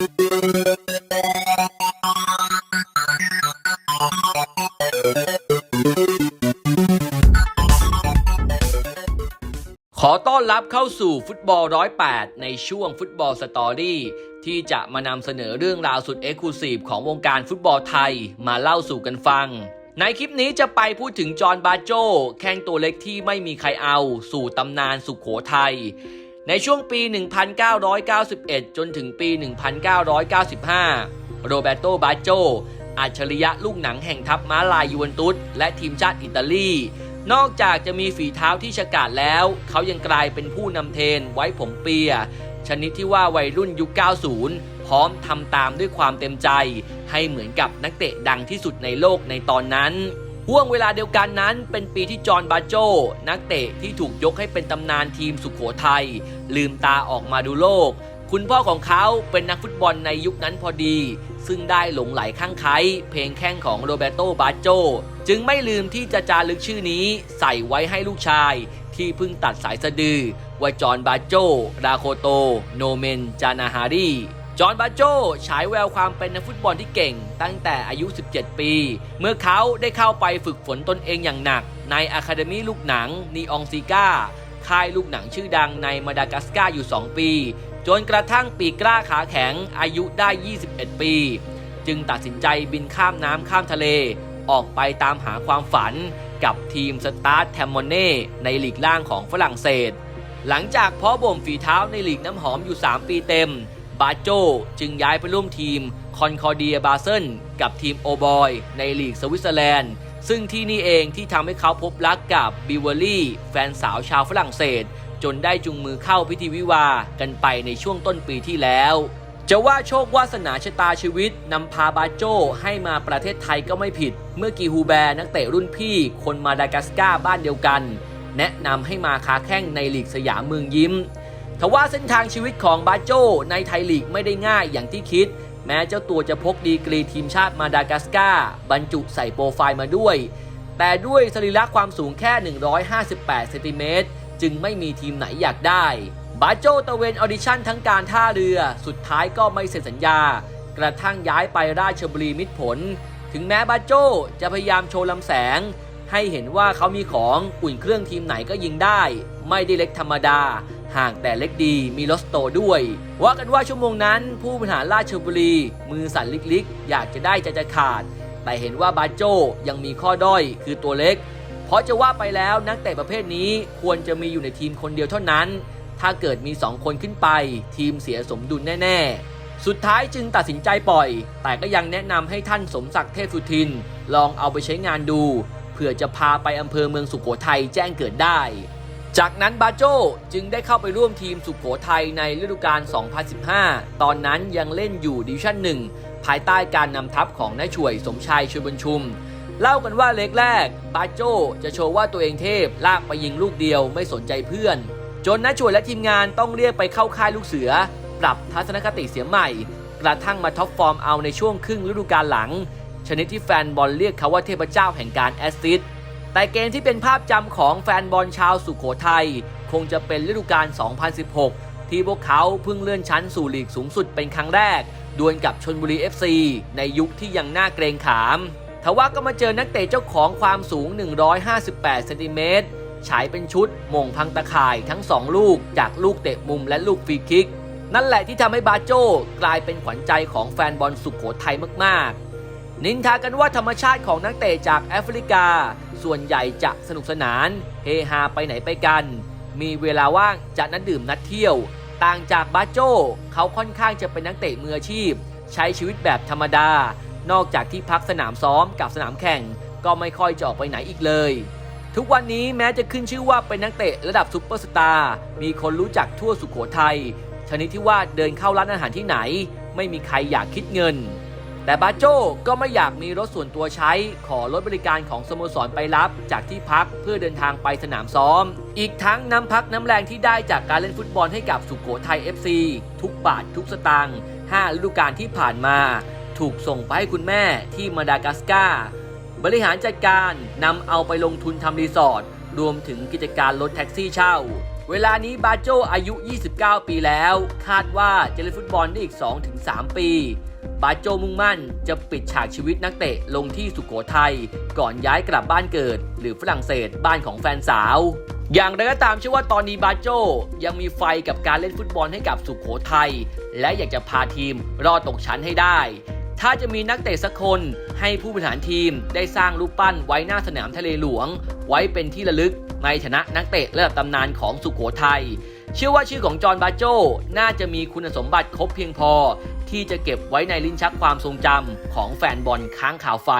ขอต้อนรับเข้าสู่ฟุตบอลร้อยแในช่วงฟุตบอลสตอรี่ที่จะมานำเสนอเรื่องราวสุดเอ็กซ์คลูซีฟของวงการฟุตบอลไทยมาเล่าสู่กันฟัง ในคลิปนี้จะไปพูดถึงจอห์นบาโจแข้งตัวเล็กที่ไม่มีใครเอา สู่ตำนานสุขโขทัย ในช่วงปี 1991 จนถึงปี 1995 โรเบโต บาโจ อัจฉริยะลูกหนังแห่งทัพม้าลายยูวนตุสและทีมชาติอิตาลี นอกจากจะมีฝีเท้าที่ฉกาจแล้ว เขายังกลายเป็นผู้นำเทนไว้ผมเปีย ชนิดที่ว่าวัยรุ่นยุค 90 พร้อมทำตามด้วยความเต็มใจ ให้เหมือนกับนักเตะดังที่สุดในโลกในตอนนั้น ห่วงเวลาเดียวกันนั้นเป็นปีที่จอห์นบาโจ นักเตะที่ถูกยกให้เป็นตำนานทีมสุขโขทัยลืมตาออกมาดูโลก คุณพ่อของเขาเป็นนักฟุตบอลในยุคนั้นพอดี ซึ่งได้หลงไหลข้างไคล้เพลงแข้งของโรเบโตบาโจ จึงไม่ลืมที่จะจารึกชื่อนี้ใส่ไว้ให้ลูกชาย ที่เพิ่งตัดสายสะดือว่าจอห์นบาโจราโคโต โนเมนจานาฮารี จอห์นบาโจฉายแววความเป็นนักฟุตบอลที่เก่ง ตั้งแต่อายุ 17 ปี เมื่อเขาได้เข้าไปฝึกฝนตนเองอย่างหนัก ในอะคาเดมีลูกหนังนีอองซิก้าค่ายลูกหนังชื่อดังในมาดากัสการ์อยู่ 2 ปี จนกระทั่งปีกล้าขาแข็งอายุได้ 21 ปี จึงตัดสินใจบินข้ามน้ำข้ามทะเล ออกไปตามหาความฝันกับทีมสตาร์ทแทมโมเน่ในลีกล่างของฝรั่งเศส หลังจากเพาะบ่มฝีเท้าในลีกน้ำหอมอยู่ 3 ปีเต็ม บาโจจึงย้ายไปร่วมทีมคอนคอร์เดียบาเซนกับทีมโอบอยในลีกสวิตเซอร์แลนด์ ซึ่งที่นี่เองที่ทำให้เขาพบรักกับบิวเวอรี่ แฟนสาวชาวฝรั่งเศส จนได้จุงมือเข้าพิธีวิวากันไปในช่วงต้นปีที่แล้วจะว่าโชควาสนาชะตาชีวิตนำพาบาโจให้มาประเทศไทยก็ไม่ผิด เมื่อกีฮูแบร์นักเตะรุ่นพี่คนมาดากัสการ์บ้านเดียวกัน แนะนำให้มาค้าแข้งในลีกสยามเมืองยิ้ม ทว่าเส้นทางชีวิตของบาโจในไทยลีกไม่ได้ง่ายอย่างที่คิด แม้เจ้าตัวจะพกดีกรีทีมชาติมาดากัสการ์บรรจุใส่โปรไฟล์มาด้วย แต่ด้วยสรีระความสูงแค่ 158เซนติเมตรจึงไม่มีทีมไหนอยากได้ บาโจตะเวนออดิชั่นทั้งการท่าเรือ สุดท้ายก็ไม่เซ็นสัญญา กระทั่งย้ายไปราชบุรีมิตรผล ถึงแม้บาโจจะพยายามโชว์ลำแสง ให้เห็นว่าเขามีของอุ่นเครื่องทีมไหนก็ยิงได้ ไม่ได้เล็กธรรมดา ห่างแต่เล็กดีมีลอสโตด้วย ว่ากันว่าชั่วโมงนั้น ผู้บริหารราชบุรี มือสั่นลิกๆ อยากจะได้ใจจะขาด แต่เห็นว่าบาโจยังมีข้อด้อยคือตัวเล็ก เพราะจะว่าไปแล้วนักเตะประเภทนี้ควรจะมีอยู่ในทีมคนเดียวเท่านั้น ถ้าเกิดมี 2 คนขึ้นไป ทีมเสียสมดุลแน่ ๆสุดท้ายจึงตัดสินใจปล่อย แต่ก็ยังแนะนำให้ท่านสมศักดิ์เทพสุทิน ลองเอาไปใช้งานดู พื่อจะพาไปอำเภอเมืองสุขโขทัยแจ้งเกิดได้ จากนั้นบาโจจึงได้เข้าไปร่วมทีมสุขโขทัยในฤดูกาล 2015 ตอนนั้นยังเล่นอยู่ดิวิชั่นหนึ่งภายใต้การนำทัพของน้าช่วยสมชายชุยบุญชุม เล่ากันว่าเล็กแรก บาโจจะโชว์ว่าตัวเองเทพลากไปยิงลูกเดียวไม่สนใจเพื่อน จนน้าช่วยและทีมงานต้องเรียกไปเข้าค่ายลูกเสือ ปรับทัศนคติเสียใหม่ กระทั่งมาท็อปฟอร์มเอาในช่วงครึ่งฤดูกาลหลัง ชนิดที่แฟนบอลเรียกเขาว่าเทพเจ้าแห่งการแอสซิสต์แต่เกมที่เป็นภาพจำของแฟนบอลชาวสุขโขทัยคงจะเป็นฤดูกาล 2016 ที่พวกเขาเพิ่งเลื่อนชั้นสู่ลีกสูงสุดเป็นครั้งแรก ดวลกับชนบุรี FC ในยุคที่ยังน่าเกรงขาม ทว่าก็มาเจอนักเตะเจ้าของความสูง 158เซนติเมตรฉายเป็นชุดมงพังตะข่ายทั้ง 2 ลูกจากลูกเตะมุมและลูกฟรีคิก นั่นแหละที่ทำให้บาโจกลายเป็นขวัญใจของแฟนบอลสุขโขทัยมากๆ นินทากันว่าธรรมชาติของนักเตะจากแอฟริกา ส่วนใหญ่จะสนุกสนาน เฮฮาไปไหนไปกัน มีเวลาว่างจะนัดดื่มนัดเที่ยว ต่างจากบาโจเขาค่อนข้างจะเป็นนักเตะมืออาชีพ ใช้ชีวิตแบบธรรมดา นอกจากที่พักสนามซ้อมกับสนามแข่ง ก็ไม่ค่อยจะออกไปไหนอีกเลย ทุกวันนี้แม้จะขึ้นชื่อว่าเป็นนักเตะระดับซุปเปอร์สตาร์มีคนรู้จักทั่วสุขโขทัยชนิดที่ว่าเดินเข้าร้านอาหารที่ไหน ไม่มีใครอยากคิดเงิน แต่บาโจก็ไม่อยากมีรถส่วนตัวใช้ ขอรถบริการของสโมสรไปรับจากที่พักเพื่อเดินทางไปสนามซ้อม อีกทั้งน้ำพักน้ำแรงที่ได้จากการเล่นฟุตบอลให้กับสุขโขทัย FC ทุกบาททุกสตางค์5ฤดูกาลที่ผ่านมา ถูกส่งไปให้คุณแม่ที่มาดากัสการ์บริหารจัดการนำเอาไปลงทุนทำรีสอร์ทรวมถึงกิจการรถแท็กซี่เช่า เวลานี้บาโจอายุ 29 ปีแล้ว คาดว่าจะเล่นฟุตบอลได้อีก 2-3 ปี บาโจมุ่งมั่นจะปิดฉากชีวิตนักเตะลงที่สุขโขทัยก่อนย้ายกลับบ้านเกิด หรือฝรั่งเศสบ้านของแฟนสาว อย่างไรก็ตามเชื่อว่าตอนนี้บาโจยังมีไฟกับการเล่นฟุตบอลให้กับสุขโขทัยและอยากจะพาทีมรอดตกชั้นให้ได้ ถ้าจะมีนักเตะสักคนให้ผู้บริหารทีมได้สร้างรูปปั้นไว้หน้าสนามทะเลหลวง ไว้เป็นที่ระลึกในฐานะนักเตะระดับตำนานของสุขโขทัยเชื่อว่าชื่อของจอห์นบาโจน่าจะมีคุณสมบัติครบเพียงพอ ที่จะเก็บไว้ในลิ้นชักความทรงจำของแฟนบอลค้างข่าวไฟ